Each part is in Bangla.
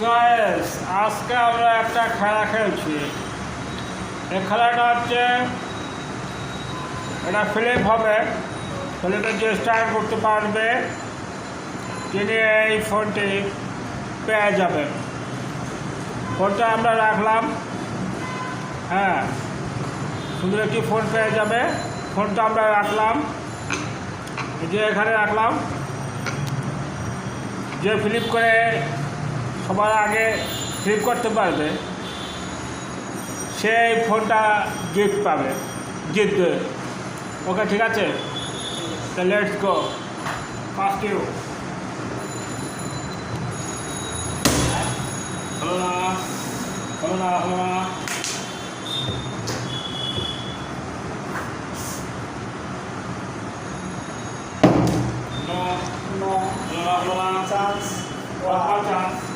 গায়েস আজকে আমরা একটা খেলা খেলছি। এই খেলাটা হচ্ছে, এটা ফিলিপ হবে। ফিলিপে যে স্টার্ট করতে পারবে, তিনি এই ফোনটি পেয়ে যাবেন। ফোনটা আমরা রাখলাম। হ্যাঁ সুন্দর একটি ফোন পেয়ে যাবে। ফোনটা আমরা রাখলাম। যে এখানে রাখলাম। যে ফ্লিপ করে সবার আগে ফ্লিপ করতে পারবে সেই ফোনটা গিফট পাবে জিতবে ওকে ঠিক আছে তো লেটস গো ফার্স্ট ইউ হলো না No, No. hলো না হলো না Chance. One more chance. Hello.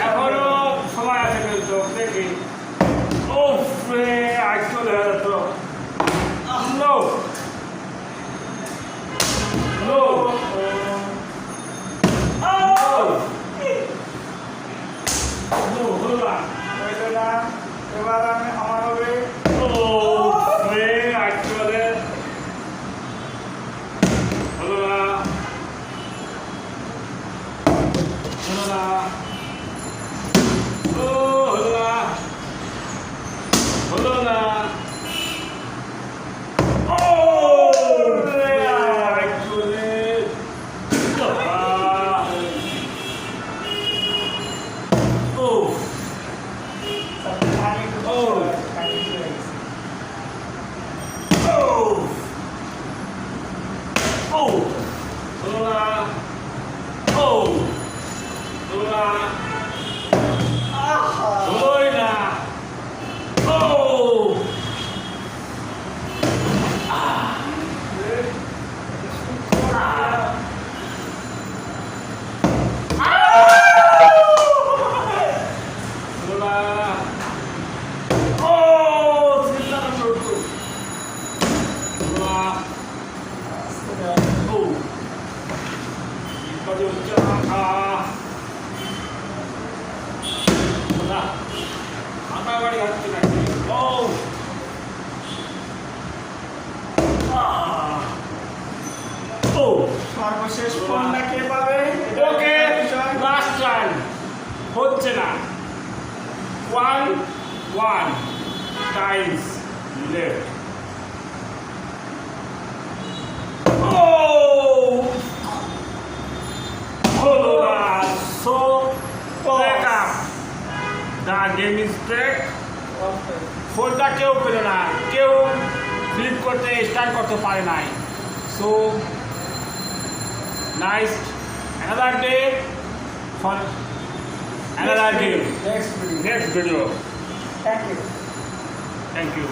এখনও সময় আছে এবার আমি আমার হবে ও হলো না হলো না ও রে actually ও আমি ও। আমি ও ও হলো না ও হলো ಮಾತಾಡಿ ಹಾಕ್ತೀನಿ ಓ সর্বশেষ কোনটা কে পাবে? ওকে লাস্ট রান হচ্ছে না। One one times left game is ফোনটা কেউ পেল না। কেউ ফ্লিপ করতে স্টার্ট করতে পারে নাই। So nice another day for another game next video thank you thank you